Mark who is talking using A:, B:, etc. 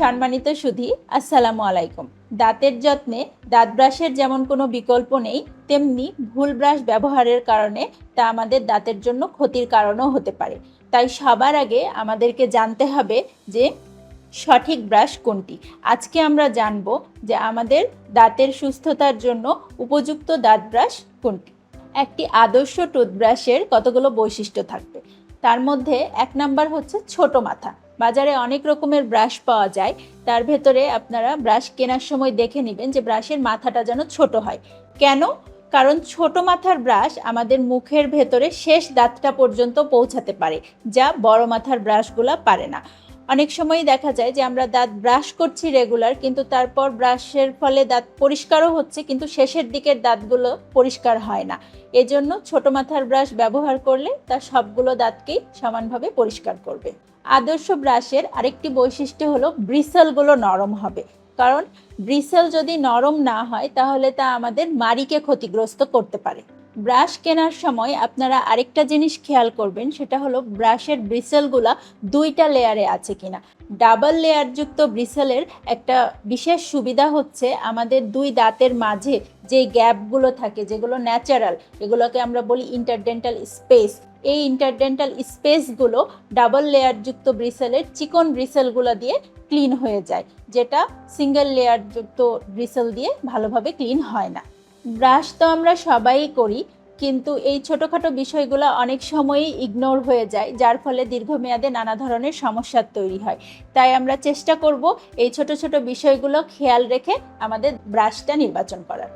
A: সম্মানিত সুধী, আসসালামু আলাইকুম। দাঁতের যত্নে দাঁত ব্রাশের যেমন কোনো বিকল্প নেই, তেমনি ভুল ব্রাশ ব্যবহারের কারণে তা আমাদের দাঁতের জন্য ক্ষতির কারণও হতে পারে। তাই সবার আগে আমাদেরকে জানতে হবে যে সঠিক ব্রাশ কোনটি। আজকে আমরা জানব যে আমাদের দাঁতের সুস্থতার জন্য উপযুক্ত দাঁত ব্রাশ কোনটি। একটি আদর্শ টুথব্রাশের কতগুলো বৈশিষ্ট্য থাকবে? তার মধ্যে এক নাম্বার হচ্ছে ছোট মাথা। বাজারে অনেক রকমের ব্রাশ পাওয়া যায়। তার ভেতরে আপনারা ব্রাশ কেনার সময় দেখে নেবেন যে ব্রাশের মাথাটা যেন ছোট হয়। কেন? কারণ ছোট মাথার ব্রাশ আমাদের মুখের ভেতরে শেষ দাঁতটা পর্যন্ত পৌঁছাতে পারে, যা বড় মাথার ব্রাশগুলো পারে না। অনেক সময় দেখা যায় যে আমরা দাঁত ব্রাশ করছি রেগুলার কিন্তু তারপর ব্রাশের ফলে দাঁত পরিষ্কারও হচ্ছে, কিন্তু শেষের দিকের দাঁতগুলো পরিষ্কার হয় না। এজন্য ছোট মাথার ব্রাশ ব্যবহার করলে তা সবগুলো দাঁতকেই সমানভাবে পরিষ্কার করবে। আদর্শ ব্রাশের আরেকটি বৈশিষ্ট্য হলো ব্রিসেলগুলো নরম হবে। কারণ ব্রিসেল যদি নরম না হয়, তাহলে তা আমাদের মাড়িকে ক্ষতিগ্রস্ত করতে পারে। ব্রাশ কেনার সময় আপনারা আরেকটা জিনিস খেয়াল করবেন, সেটা হলো ব্রাশের ব্রিসেলগুলা দুইটা লেয়ারে আছে কিনা। ডাবল লেয়ারযুক্ত ব্রিসেলের একটা বিশেষ সুবিধা হচ্ছে আমাদের দুই দাঁতের মাঝে যে গ্যাপগুলো থাকে, যেগুলো ন্যাচারাল এগুলোকে আমরা বলি ইন্টারডেন্টাল স্পেস এই ইন্টারডেন্টাল স্পেসগুলো ডাবল লেয়ারযুক্ত ব্রিসেলের চিকন ব্রিসেলগুলো দিয়ে ক্লিন হয়ে যায়, যেটা সিঙ্গেল লেয়ারযুক্ত ব্রিসেল দিয়ে ভালোভাবে ক্লিন হয় না। ব্রাশ তো আমরা সবাই করি, কিন্তু এই ছোটোখাটো বিষয়গুলো অনেক সময়ই ইগনোর হয়ে যায়, যার ফলে দীর্ঘমেয়াদে নানা ধরনের সমস্যার তৈরি হয়। তাই আমরা চেষ্টা করব এই ছোট ছোট বিষয়গুলো খেয়াল রেখে আমাদের ব্রাশটা নির্বাচন করার।